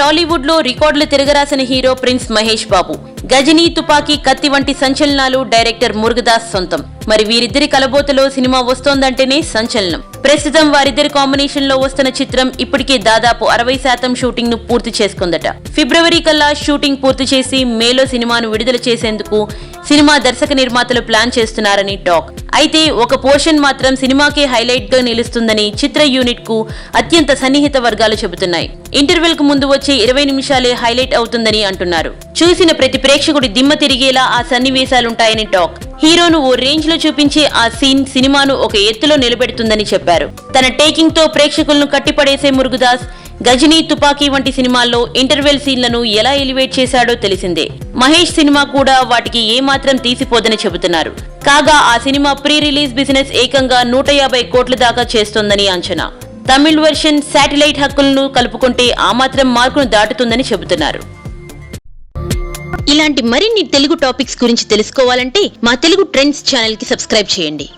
టాలీవుడ్లో రికార్డులు తిరగరాసిన హీరో ప్రిన్స్ మహేష్ బాబు గజనీ తుపాకీ కత్తి వంటి సంచలనాలు డైరెక్టర్ మురుగదాస్ సొంతం. మరి వీరిద్దరి కలబోతలో సినిమా వస్తోందంటేనే సంచలనం. ప్రస్తుతం వారిద్దరి కాంబినేషన్లో వస్తున్న చిత్రం ఇప్పటికే దాదాపు అరవై శాతం షూటింగ్ను పూర్తి చేసుకుందట. ఫిబ్రవరి కల్లా షూటింగ్ పూర్తి చేసి మేలో సినిమాను విడుదల చేసేందుకు సినిమా దర్శక నిర్మాతలు ప్లాన్ చేస్తున్నారని టాక్. అయితే ఒక పోర్షన్ మాత్రం సినిమాకే హైలైట్గా నిలుస్తుందని చిత్ర యూనిట్కు అత్యంత సన్నిహిత వర్గాలు చెబుతున్నాయి. ఇంటర్వెల్కు ముందు వచ్చే ఇరవై నిమిషాలే హైలైట్ అవుతుందని అంటున్నారు. చూసిన ప్రతి ప్రేక్షకుడి దిమ్మ తిరిగేలా ఆ సన్నివేశాలుంటాయని టాక్. హీరోను ఓ రేంజ్లో చూపించే ఆ సీన్ సినిమాను ఒక ఎత్తులో నిలబెడుతుందని చెప్పారు. తన టేకింగ్తో ప్రేక్షకులను కట్టిపడేసే మురుగుదాస్ గజనీ తుపాకీ వంటి సినిమాల్లో ఇంటర్వెల్ సీన్లను ఎలా ఎలివేట్ చేశాడో తెలిసిందే. మహేష్ సినిమా కూడా వాటికి ఏమాత్రం తీసిపోదని చెబుతున్నారు. కాగా ఆ సినిమా ప్రీ రిలీజ్ బిజినెస్ ఏకంగా నూట యాభై కోట్ల దాకా చేస్తోందని అంచనా. తమిళ్ వెర్షన్ శాటిలైట్ హక్కులను కలుపుకుంటే ఆ మాత్రం మార్కును దాటుతుందని చెబుతున్నారు. ఇలాంటి మరిన్ని తెలుగు టాపిక్స్ గురించి తెలుసుకోవాలంటే మా తెలుగు ట్రెండ్స్ ఛానల్కి సబ్స్క్రైబ్ చేయండి.